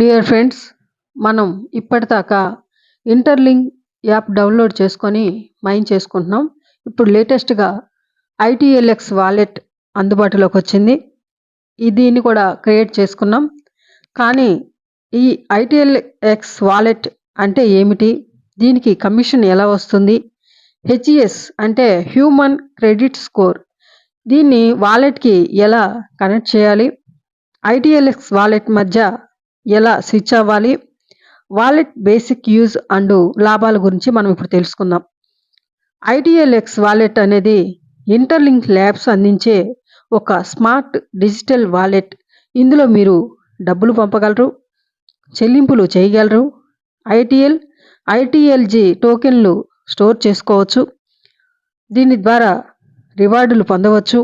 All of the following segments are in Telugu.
డియర్ ఫ్రెండ్స్ మనం ఇప్పటిదాకా ఇంటర్లింక్ యాప్ డౌన్లోడ్ చేసుకొని మైన్ చేసుకుంటున్నాం. ఇప్పుడు లేటెస్ట్గా ఐటీఎల్ఎక్స్ వాలెట్ అందుబాటులోకి వచ్చింది. దీన్ని కూడా క్రియేట్ చేసుకున్నాం. కానీ ఈ ఐటీఎల్ఎక్స్ వాలెట్ అంటే ఏమిటి? దీనికి కమిషన్ ఎలా వస్తుంది? హెచ్ఈఎస్ అంటే హ్యూమన్ క్రెడిట్ స్కోర్ దీన్ని వాలెట్కి ఎలా కనెక్ట్ చేయాలి? ఐటీఎల్ఎక్స్ వాలెట్ మధ్య ఎలా స్విచ్ అవ్వాలి? వాలెట్ బేసిక్ యూజ్ అండ్ లాభాల గురించి మనం ఇప్పుడు తెలుసుకుందాం. ఐటీఎల్ఎక్స్ వాలెట్ అనేది ఇంటర్లింక్ ల్యాబ్స్ అందించే ఒక స్మార్ట్ డిజిటల్ వాలెట్ ఇందులో మీరు డబ్బులు పంపగలరు చెల్లింపులు చేయగలరు ఐటీఎల్ ఐటీఎల్జీ టోకెన్లు స్టోర్ చేసుకోవచ్చు. దీని ద్వారా రివార్డులు పొందవచ్చు.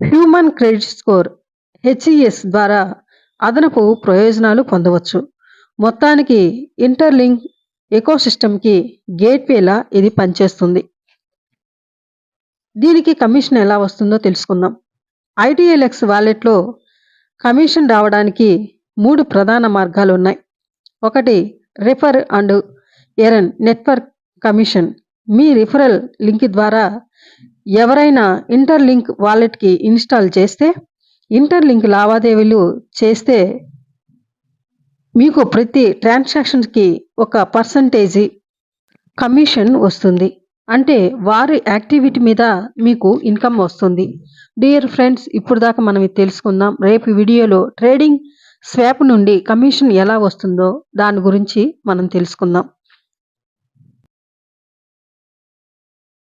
హ్యూమన్ క్రెడిట్ స్కోర్ హెచ్ఈఎస్ ద్వారా అదనపు ప్రయోజనాలు పొందవచ్చు. మొత్తానికి ఇంటర్లింక్ ఎకోసిస్టమ్కి గేట్వేలా ఇది పనిచేస్తుంది. దీనికి కమిషన్ ఎలా వస్తుందో తెలుసుకుందాం. ఐటీఎల్ఎక్స్ వాలెట్లో కమిషన్ రావడానికి మూడు ప్రధాన మార్గాలు ఉన్నాయి. ఒకటి refer and earn network commission. Me referral link ద్వారా ఎవరైనా ఇంటర్లింక్ వాలెట్కి ఇన్స్టాల్ చేస్తే ఇంటర్లింక్ లావాదేవీలు చేస్తే మీకు ప్రతి ట్రాన్సాక్షన్కి ఒక పర్సంటేజీ కమిషన్ వస్తుంది. అంటే వారి యాక్టివిటీ మీద మీకు ఇన్కమ్ వస్తుంది. డియర్ ఫ్రెండ్స్ ఇప్పుడు దాకా మనం ఇది తెలుసుకుందాం. రేపు వీడియోలో ట్రేడింగ్ స్వాప్ నుండి కమిషన్ ఎలా వస్తుందో దాని గురించి మనం తెలుసుకుందాం.